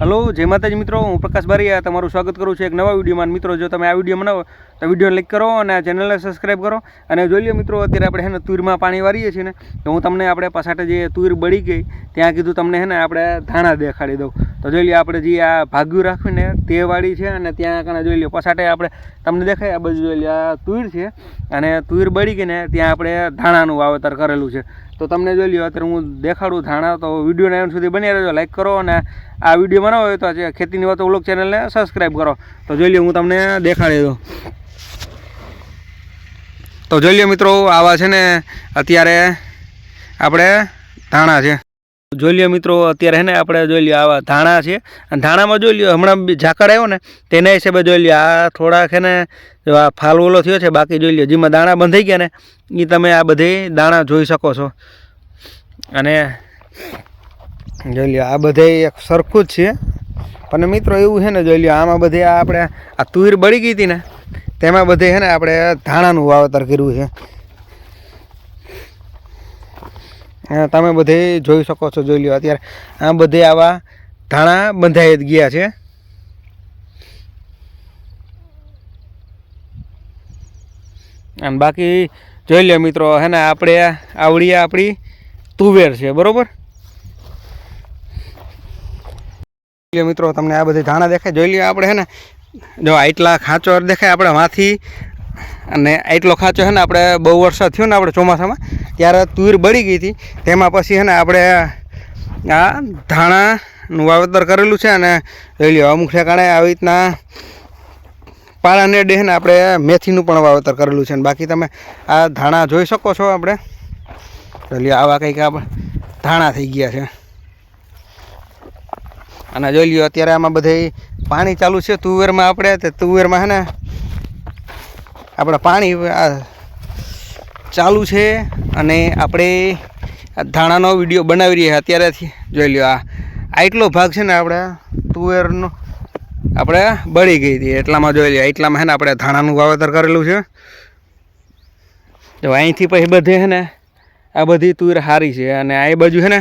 Hello, જય માતાજી મિત્રો, હું પ્રકાશ બારીયા તમારું સ્વાગત કરું છું એક નવા વિડીયોમાં. મિત્રો, જો તમે આ વીડિયો બનાવો તો વીડિયો લાઈક કરો અને આ ચેનલને સબસ્ક્રાઈબ કરો. અને જોઈ લો મિત્રો, અત્યારે આપણે હે ને તુરમાં પાણી વારીએ છીએ ને, તો હું તમને આપણે પસાટે જે તુર બળી ગઈ, ત્યાં કીધું તમને હે ને આપણે ધાણા દેખાડી દઉં. તો જોઈ લઈએ આપણે જે આ ભાગ્યું રાખીને તે વાળી છે અને ત્યાં કણે જોઈ લઈએ પછાટે આપણે તમને દેખાય, આ બાજુ જોઈ લઈએ આ તુર છે અને તુર બળી ગઈને ત્યાં આપણે ધાણાનું વાવેતર કરેલું છે. તો તમને જોઈ લ્યો, અત્યારે હું દેખાડું ધાણા, તો વિડીયોને એન્ડ સુધી બની રહેજો લાઈક કરો અને આ વીડિયો બનાવો હોય તો ખેતીની વાતો વ્લોગ ચેનલને સબસ્ક્રાઈબ કરો. તો જોઈ લ્યો, હું તમને દેખાડી દઉં. તો જોઈ લ્યો મિત્રો, આવા છે ને, અત્યારે આપણે ધાણા છે. જોઈ લ્યો મિત્રો, અત્યારે હે ને આપણે જોઈ લ્યો આવા ધાણા છે. અને ધાણામાં જોઈ લ્યો, હમણાં ઝાકળ આવ્યો ને, તેના હિસાબે જોઈ લ્યો, આ થોડાક છે ને આ ફાલવોલો થયો છે, બાકી જોઈ લ્યો, જેમાં દાણા બંધાઈ ગયા ને એ તમે આ બધે દાણા જોઈ શકો છો. અને જોઈ લ્યો, આ બધે એક સરખું જ છે. પણ મિત્રો, એવું છે ને જોઈ લ્યો, આમાં બધે આપણે આ તુવીર બળી ગઈ હતી ને, તેમાં બધે છે ને આપણે ધાણાનું વાવેતર કર્યું છે હા, તમે બધે જોઈ શકો છો, જોઈ લ્યો. અત્યારે આ બધે આવા ધાણા બંધાઈ ગયા છે. અને બાકી જોઈ લ્યો મિત્રો, હે ને, આપણે આવડી આપણી તુવેર છે, બરોબર? મિત્રો, તમને આ બધી ધાણા દેખાય. જોઈ લઈએ આપણે, હે ને, જો આટલા ખાંચો દેખાય આપણે માંથી. અને આટલો ખાંચો છે ને, આપણે બહુ વરસાદ થયો ને, આપણે ચોમાસામાં. ત્યારે તુવેર બળી ગઈ હતી. તેમાં પછી છે ને આપણે આ ધાણાનું વાવેતર કરેલું છે અને લ્યો, અમુક ઠેકાણે આવી રીતના પાળાને ડે ને આપણે મેથીનું પણ વાવેતર કરેલું છે. અને બાકી તમે આ ધાણા જોઈ શકો છો આપણે. જોઈ આવા કંઈક આપણે ધાણા થઈ ગયા છે. અને જોઈ લ્યો, અત્યારે આમાં બધે પાણી ચાલુ છે તુવેરમાં આપણે. તે તુવેરમાં છે ને આપણે પાણી ચાલુ છે. અને આપણે ધાણાનો વીડિયો બનાવી રહ્યા અત્યારેથી. જોઈ લ્યો, આ આટલો ભાગ છે ને આપણે તુવેરનો. આપણે બળી ગઈ હતી. એટલામાં જોઈ લ્યો, એટલામાં છે ને આપણે ધાણાનું વાવેતર કરેલું છે. જો અહીંથી પછી બધે છે ને આ બધી તુવેર સારી છે અને આ બાજુ છે ને